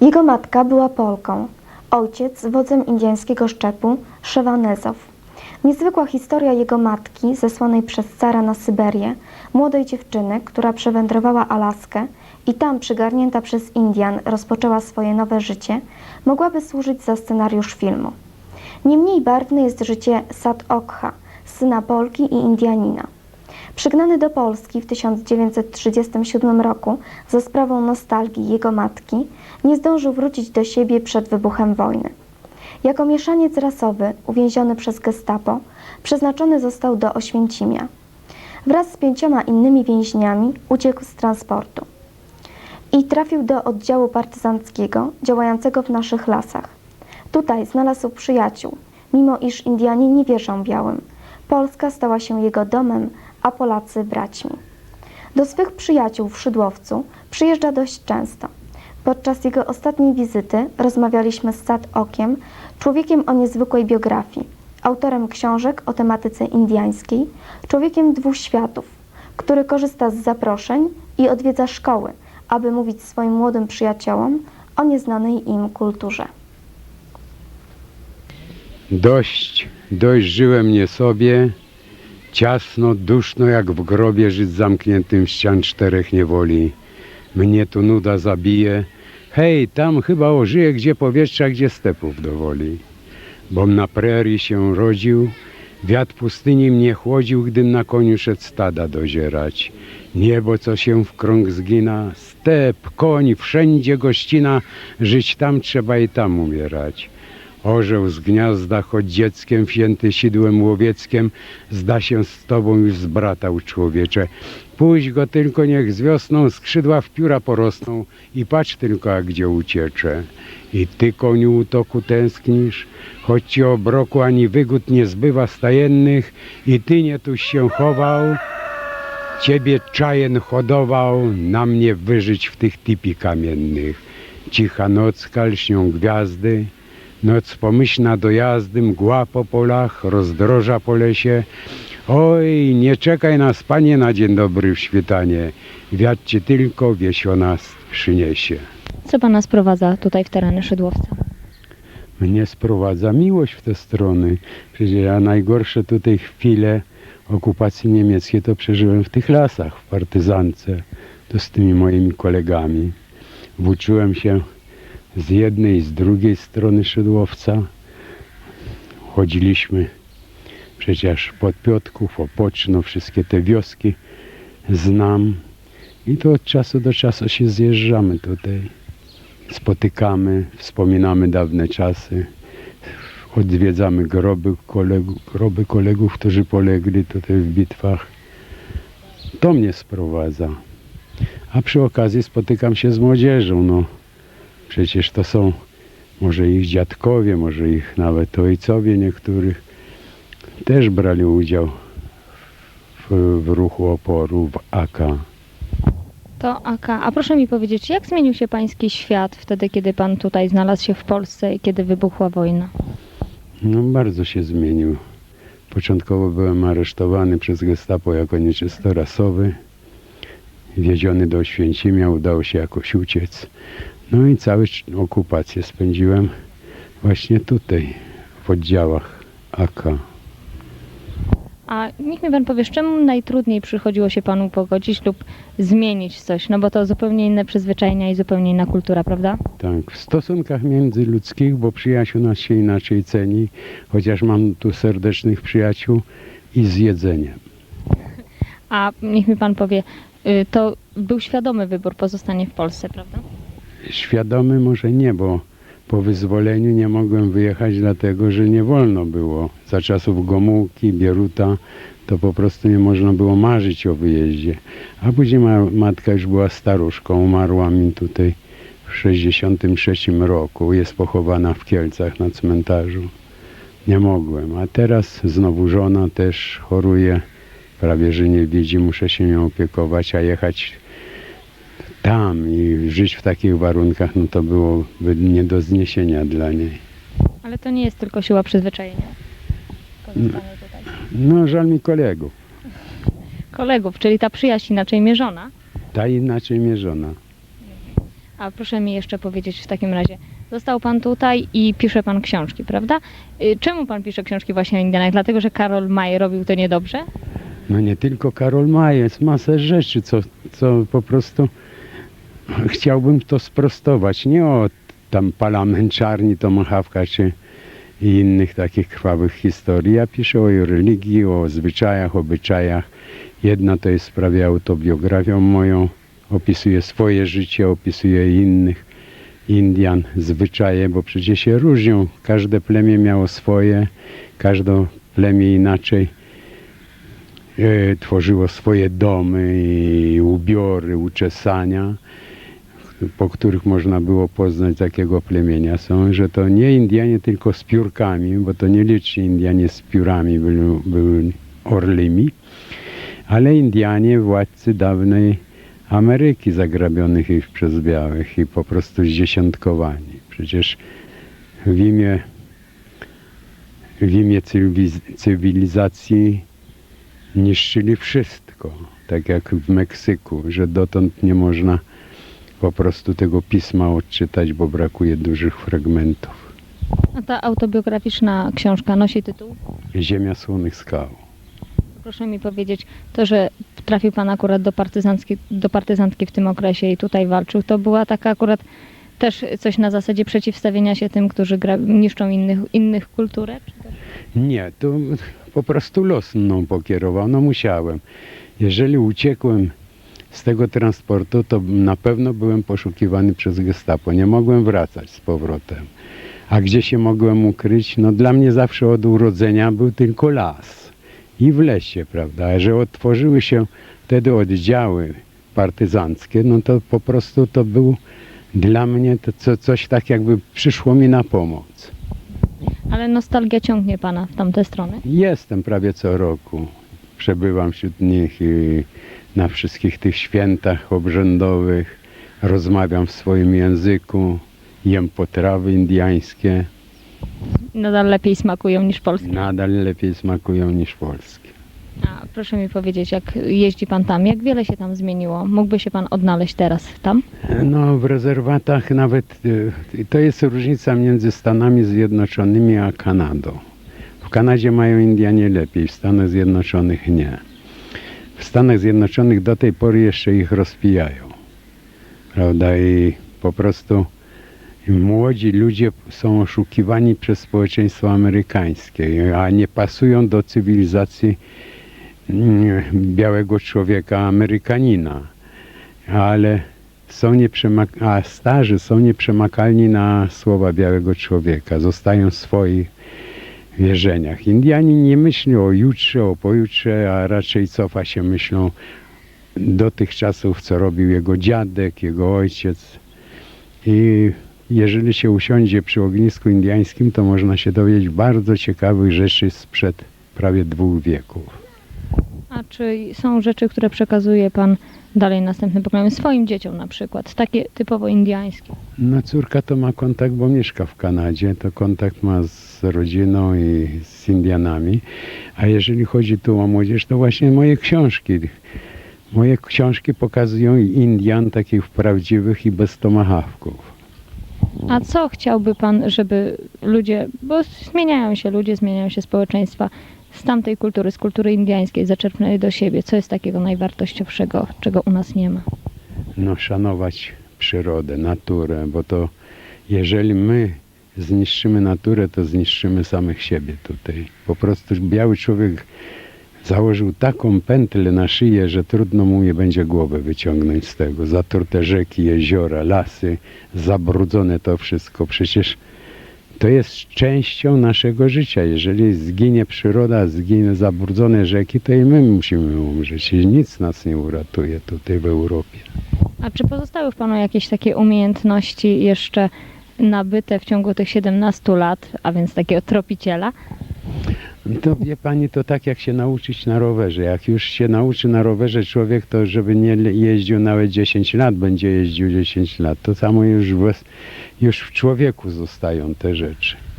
Jego matka była Polką, ojciec wodzem indyjskiego szczepu Szewanezow. Niezwykła historia jego matki, zesłanej przez cara na Syberię, młodej dziewczyny, która przewędrowała Alaskę i tam przygarnięta przez Indian rozpoczęła swoje nowe życie, mogłaby służyć za scenariusz filmu. Niemniej barwne jest życie Sat Okha, syna Polki i Indianina. Przygnany do Polski w 1937 roku za sprawą nostalgii jego matki, nie zdążył wrócić do siebie przed wybuchem wojny. Jako mieszaniec rasowy, uwięziony przez gestapo, przeznaczony został do Oświęcimia. Wraz z pięcioma innymi więźniami uciekł z transportu i trafił do oddziału partyzanckiego działającego w naszych lasach. Tutaj znalazł przyjaciół, mimo iż Indianie nie wierzą białym. Polska stała się jego domem, a Polacy braćmi. Do swych przyjaciół w Szydłowcu przyjeżdża dość często. Podczas jego ostatniej wizyty rozmawialiśmy z Sad Okiem, człowiekiem o niezwykłej biografii, autorem książek o tematyce indiańskiej, człowiekiem dwóch światów, który korzysta z zaproszeń i odwiedza szkoły, aby mówić swoim młodym przyjaciołom o nieznanej im kulturze. Dość, dość żyłem nie sobie, ciasno, duszno jak w grobie żyć zamkniętym ścian czterech niewoli. Mnie tu nuda zabije, hej, tam chyba ożyje, gdzie powietrza, gdzie stepów dowoli. Bom na prerii się rodził, wiatr pustyni mnie chłodził, gdym na koniu szedł stada dozierać. Niebo, co się w krąg zgina, step, koń, wszędzie gościna, żyć tam trzeba i tam umierać. Orzeł z gniazda, choć dzieckiem wzięty sidłem łowieckiem, zda się z tobą już zbratał człowiecze. Puść go tylko, niech z wiosną skrzydła w pióra porosną i patrz tylko, a gdzie uciecze. I ty, koniu, utoku tęsknisz, choć ci obroku ani wygód nie zbywa stajennych i ty nie tuś się chował, Ciebie czajen hodował, na mnie wyżyć w tych tipi kamiennych. Cicha nocka, lśnią gwiazdy, noc pomyślna do jazdy, mgła po polach, rozdroża po lesie. Oj, nie czekaj nas, panie, na dzień dobry w świtanie, wiatr ci tylko wiesio nas przyniesie. Co pana sprowadza tutaj w tereny Szydłowca? Mnie sprowadza miłość w te strony. Przecież ja najgorsze tutaj chwile okupacji niemieckiej to przeżyłem w tych lasach, w partyzance, to z tymi moimi kolegami. Włóczyłem się z jednej i z drugiej strony Szydłowca. Chodziliśmy przecież pod Piotrków, Opoczno, wszystkie te wioski znam. I to od czasu do czasu się zjeżdżamy tutaj spotykamy, wspominamy dawne czasy, odwiedzamy groby, kolegu, groby kolegów, którzy polegli tutaj w bitwach. To mnie sprowadza. A przy okazji spotykam się z młodzieżą. No, przecież to są może ich dziadkowie, może ich nawet ojcowie niektórych też brali udział w, w ruchu oporu, w AK. To AK. A proszę mi powiedzieć, jak zmienił się pański świat wtedy, kiedy pan tutaj znalazł się w Polsce i kiedy wybuchła wojna? No bardzo się zmienił. Początkowo byłem aresztowany przez gestapo jako nieczysto rasowy. Wieziony do Oświęcimia, udało się jakoś uciec. No i całą okupację spędziłem właśnie tutaj, w oddziałach AK. A niech mi pan powie, z czym najtrudniej przychodziło się panu pogodzić lub zmienić coś? No bo to zupełnie inne przyzwyczajenia i zupełnie inna kultura, prawda? Tak, w stosunkach międzyludzkich, bo przyjaciół nas się inaczej ceni, chociaż mam tu serdecznych przyjaciół i z jedzeniem. A niech mi pan powie, y, to był świadomy wybór pozostanie w Polsce, prawda? Świadomy może nie, bo po wyzwoleniu nie mogłem wyjechać, dlatego że nie wolno było. Za czasów Gomułki, Bieruta to po prostu nie można było marzyć o wyjeździe. A później ma, matka już była staruszką, umarła mi tutaj w 63 roku. Jest pochowana w Kielcach na cmentarzu. Nie mogłem. A teraz znowu żona też choruje. Prawie, że nie widzi, muszę się nią opiekować, a jechać tam i żyć w takich warunkach, no to byłoby nie do zniesienia dla niej. Ale to nie jest tylko siła przyzwyczajenia. Tutaj. No żal mi kolegów. Kolegów, czyli ta przyjaźń inaczej mierzona. Ta inaczej mierzona. A proszę mi jeszcze powiedzieć w takim razie, został pan tutaj i pisze pan książki, prawda? Y, Czemu pan pisze książki właśnie o Indianach? Dlatego, że Karol May robił to niedobrze? No nie tylko Karol Maj, jest masę rzeczy, co, co po prostu chciałbym to sprostować. Nie o tam palamęczarni, Tomahawka czy i innych takich krwawych historii. Ja piszę o religii, o zwyczajach, obyczajach. Jedna to jest prawie autobiografią moją. Opisuję swoje życie, opisuję innych Indian, zwyczaje, bo przecież się różnią. Każde plemię miało swoje, każde plemię inaczej e, tworzyło swoje domy i ubiory, uczesania, po których można było poznać takiego plemienia są, że to nie Indianie tylko z piórkami, bo to nie liczy Indianie z piórami byli, byli orlymi, ale Indianie, władcy dawnej Ameryki zagrabionych ich przez białych i po prostu zdziesiątkowani. Przecież w imię, w imię cywiliz- cywilizacji niszczyli wszystko, tak jak w Meksyku, że dotąd nie można po prostu tego pisma odczytać, bo brakuje dużych fragmentów. A ta autobiograficzna książka nosi tytuł? Ziemia słonych skał. Proszę mi powiedzieć, to, że trafił pan akurat do, partyzancki, do partyzantki w tym okresie i tutaj walczył, to była taka akurat też coś na zasadzie przeciwstawienia się tym, którzy gra, niszczą innych, innych kulturę? Nie, to po prostu los mną pokierował, no musiałem. Jeżeli uciekłem z tego transportu, to na pewno byłem poszukiwany przez gestapo. Nie mogłem wracać z powrotem. A gdzie się mogłem ukryć? No dla mnie zawsze od urodzenia był tylko las i w lesie, prawda? A że otworzyły się wtedy oddziały partyzanckie, no to po prostu to był dla mnie to co, coś tak jakby przyszło mi na pomoc. Ale nostalgia ciągnie pana w tamte strony. Jestem prawie co roku. Przebywam wśród nich i na wszystkich tych świętach obrzędowych. Rozmawiam w swoim języku. Jem potrawy indiańskie. Nadal lepiej smakują niż polskie. Nadal lepiej smakują niż polskie. A proszę mi powiedzieć, jak jeździ pan tam, jak wiele się tam zmieniło? Mógłby się pan odnaleźć teraz tam? No w rezerwatach nawet y, to jest różnica między Stanami Zjednoczonymi a Kanadą. W Kanadzie mają Indianie lepiej, w Stanach Zjednoczonych nie. W Stanach Zjednoczonych do tej pory jeszcze ich rozpijają. Prawda? I po prostu młodzi ludzie są oszukiwani przez społeczeństwo amerykańskie, a nie pasują do cywilizacji mm, białego człowieka, Amerykanina. Ale są nieprzemak- a starzy są nieprzemakalni na słowa białego człowieka. Zostają swoich wierzeniach. Indianin nie myśli o jutrze, o pojutrze, a raczej cofa się myślą do tych czasów, co robił jego dziadek, jego ojciec. I jeżeli się usiądzie przy ognisku indiańskim, to można się dowiedzieć bardzo ciekawych rzeczy sprzed prawie dwóch wieków. A czy są rzeczy, które przekazuje pan dalej następnym pokoleniom, swoim dzieciom na przykład, takie typowo indiańskie? No córka to ma kontakt, bo mieszka w Kanadzie, to kontakt ma z rodziną i z Indianami. A jeżeli chodzi tu o młodzież, to właśnie moje książki. Moje książki pokazują Indian takich prawdziwych i bez tomahawków. A co chciałby pan, żeby ludzie, bo zmieniają się ludzie, zmieniają się społeczeństwa, z tamtej kultury, z kultury indiańskiej zaczerpnęli do siebie? Co jest takiego najwartościowszego, czego u nas nie ma? No szanować przyrodę, naturę, bo to jeżeli my zniszczymy naturę, to zniszczymy samych siebie tutaj. Po prostu biały człowiek założył taką pętlę na szyję, że trudno mu je będzie głowę wyciągnąć z tego. Zatrute rzeki, jeziora, lasy, zabrudzone to wszystko. Przecież to jest częścią naszego życia. Jeżeli zginie przyroda, zginie zabrudzone rzeki, to i my musimy umrzeć. I nic nas nie uratuje tutaj w Europie. A czy pozostały w panu jakieś takie umiejętności jeszcze nabyte w ciągu tych 17 lat, a więc takiego tropiciela? To wie pani, to tak jak się nauczyć na rowerze. Jak już się nauczy na rowerze człowiek, to żeby nie jeździł nawet 10 lat, będzie jeździł 10 lat. To samo już w, już w człowieku zostają te rzeczy.